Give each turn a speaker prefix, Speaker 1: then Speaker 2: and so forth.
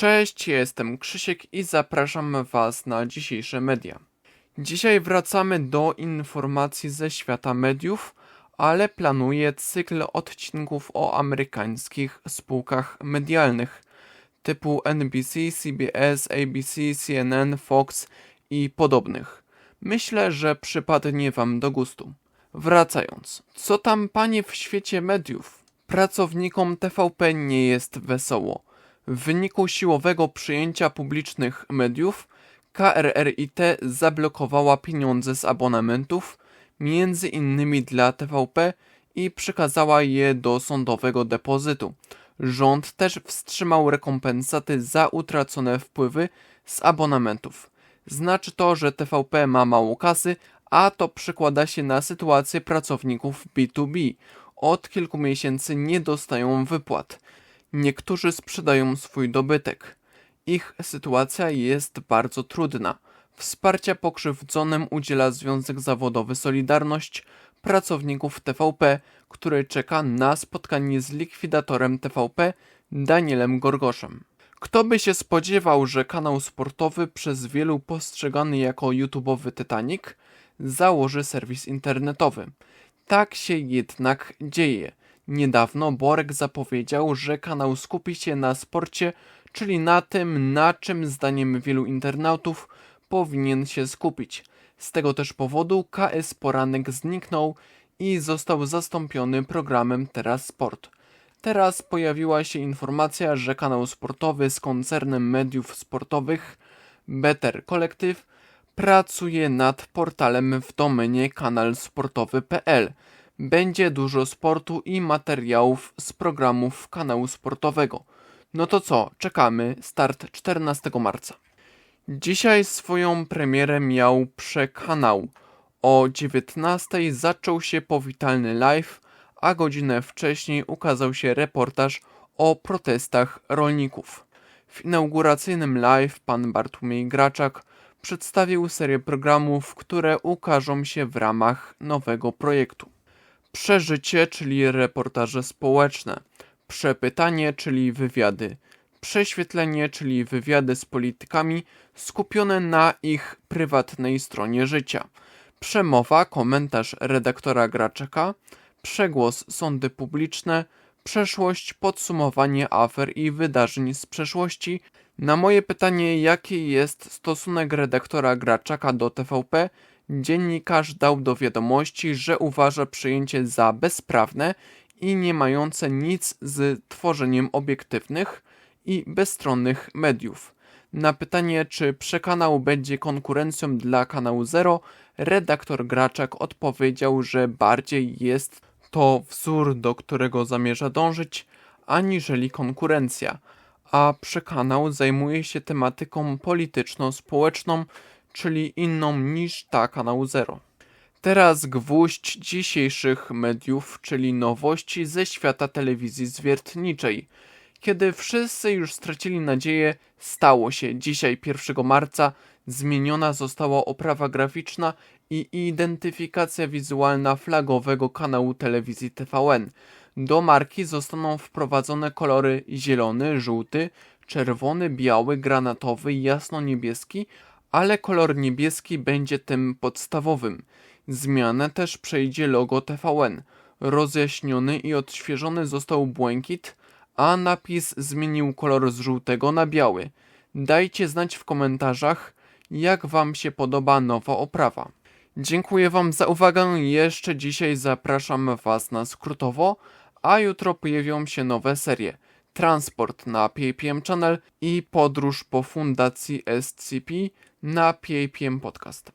Speaker 1: Cześć, jestem Krzysiek i zapraszam Was na dzisiejsze media. Dzisiaj wracamy do informacji ze świata mediów, ale planuję cykl odcinków o amerykańskich spółkach medialnych typu NBC, CBS, ABC, CNN, Fox i podobnych. Myślę, że przypadnie Wam do gustu. Wracając, co tam panie w świecie mediów? Pracownikom TVP nie jest wesoło. W wyniku siłowego przyjęcia publicznych mediów KRRIT zablokowała pieniądze z abonamentów, między innymi dla TVP i przekazała je do sądowego depozytu. Rząd też wstrzymał rekompensaty za utracone wpływy z abonamentów. Znaczy to, że TVP ma mało kasy, a to przekłada się na sytuację pracowników B2B. Od kilku miesięcy nie dostają wypłat. Niektórzy sprzedają swój dobytek. Ich sytuacja jest bardzo trudna. Wsparcia pokrzywdzonym udziela Związek Zawodowy Solidarność pracowników TVP, który czeka na spotkanie z likwidatorem TVP Danielem Gorgoszem. Kto by się spodziewał, że kanał sportowy przez wielu postrzegany jako YouTube'owy Titanic założy serwis internetowy. Tak się jednak dzieje. Niedawno Borek zapowiedział, że kanał skupi się na sporcie, czyli na tym, na czym zdaniem wielu internautów powinien się skupić. Z tego też powodu KS Poranek zniknął i został zastąpiony programem Teraz Sport. Teraz pojawiła się informacja, że kanał sportowy z koncernem mediów sportowych Better Collective pracuje nad portalem w domenie kanalsportowy.pl. Będzie dużo sportu i materiałów z programów kanału sportowego. No to co, czekamy, start 14 marca. Dzisiaj swoją premierę miał przekanał. O 19 zaczął się powitalny live, a godzinę wcześniej ukazał się reportaż o protestach rolników. W inauguracyjnym live pan Bartłomiej Graczak przedstawił serię programów, które ukażą się w ramach nowego projektu. Przeżycie, czyli reportaże społeczne. Przepytanie, czyli wywiady. Prześwietlenie, czyli wywiady z politykami skupione na ich prywatnej stronie życia. Przemowa, komentarz redaktora Graczeka. Przegłos, sądy publiczne. Przeszłość, podsumowanie afer i wydarzeń z przeszłości. Na moje pytanie, jaki jest stosunek redaktora Graczaka do TVP, dziennikarz dał do wiadomości, że uważa przyjęcie za bezprawne i nie mające nic z tworzeniem obiektywnych i bezstronnych mediów. Na pytanie, czy przekanał będzie konkurencją dla kanału Zero, redaktor Graczak odpowiedział, że bardziej jest to wzór, do którego zamierza dążyć, aniżeli konkurencja, a przekanał zajmuje się tematyką polityczno-społeczną, czyli inną niż ta kanału Zero. Teraz gwóźdź dzisiejszych mediów, czyli nowości ze świata telewizji zwiertniczej. Kiedy wszyscy już stracili nadzieję, stało się. Dzisiaj, 1 marca, zmieniona została oprawa graficzna i identyfikacja wizualna flagowego kanału telewizji TVN. Do marki zostaną wprowadzone kolory zielony, żółty, czerwony, biały, granatowy jasno-niebieski, ale kolor niebieski będzie tym podstawowym. Zmianę też przejdzie logo TVN. Rozjaśniony i odświeżony został błękit, a napis zmienił kolor z żółtego na biały. Dajcie znać w komentarzach, jak Wam się podoba nowa oprawa. Dziękuję Wam za uwagę. Jeszcze dzisiaj zapraszam Was na skrótowo, a jutro pojawią się nowe serie. Transport na PAPM Channel i podróż po fundacji SCP na PAPM Podcast.